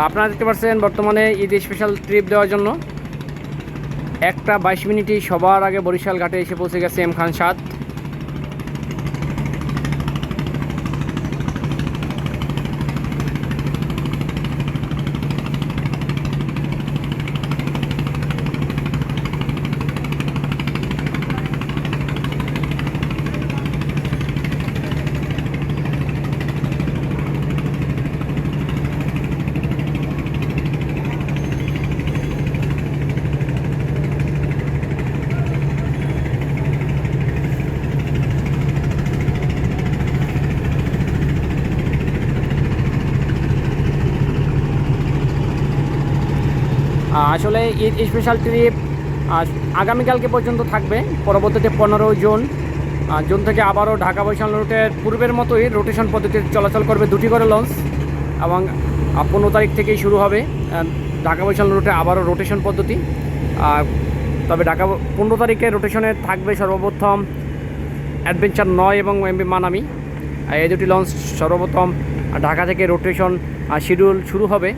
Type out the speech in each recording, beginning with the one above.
আপনারা দেখতে পাচ্ছেন বর্তমানে ঈদ স্পেশাল ট্রিপ দেওয়ার জন্য। একটা বাইশ মিনিটই সবার আগে বরিশাল ঘাটে এসে পৌঁছে গেছে এম খান সাদ। আসলে ঈদ স্পেশাল ট্রিপ আগামীকালকে পর্যন্ত থাকবে, পরবর্তীতে পনেরো জুন জুন থেকে আবারও ঢাকা বৈশাল রুটের পূর্বের মতোই রোটেশন পদ্ধতিতে চলাচল করবে দুটি করে লঞ্চ এবং পনেরো তারিখ থেকেই শুরু হবে ঢাকা বৈশাল রুটে আবারও রোটেশন পদ্ধতি তবে ঢাকা পনেরো তারিখে রোটেশনে থাকবে সর্বপ্রথম অ্যাডভেঞ্চার নয় এবং এমবি মানামি, এই দুটি লঞ্চ সর্বপ্রথম ঢাকা থেকে রোটেশন শিডিউল শুরু হবে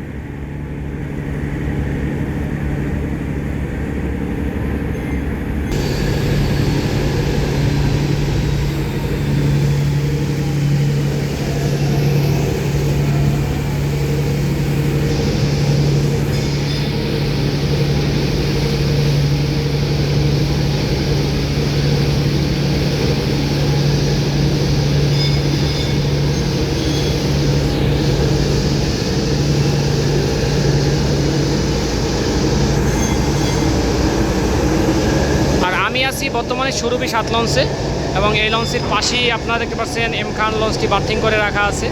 আর আমি আছি বর্তমানে সুরভি সাত লঞ্চে এবং এই লঞ্চের পাশেই আপনারা দেখতে পাচ্ছেন এম খান লঞ্চটি বার্থিং করে রাখা আছে।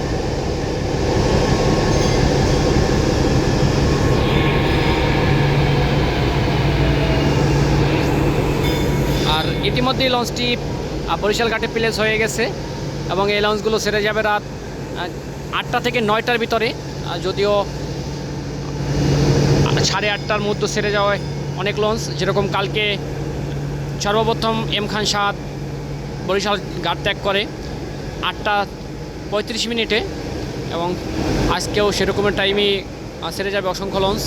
আর ইতিমধ্যেই লঞ্চটি বরিশাল ঘাটে প্লেস হয়ে গেছে এবং এই লঞ্চগুলো সেরে যাবে রাত আটটা থেকে নয়টার ভিতরে যদিও সাড়ে আটটার মধ্যে সেরে যাওয়ায় অনেক লঞ্চ। যেরকম কালকে সর্বপ্রথম এম খান সাদ বরিশাল গাড় ত্যাগ করে আটটা পঁয়ত্রিশ মিনিটে এবং আজকেও সেরকমের টাইমই সেরে যাবে অসংখ্য লঞ্চ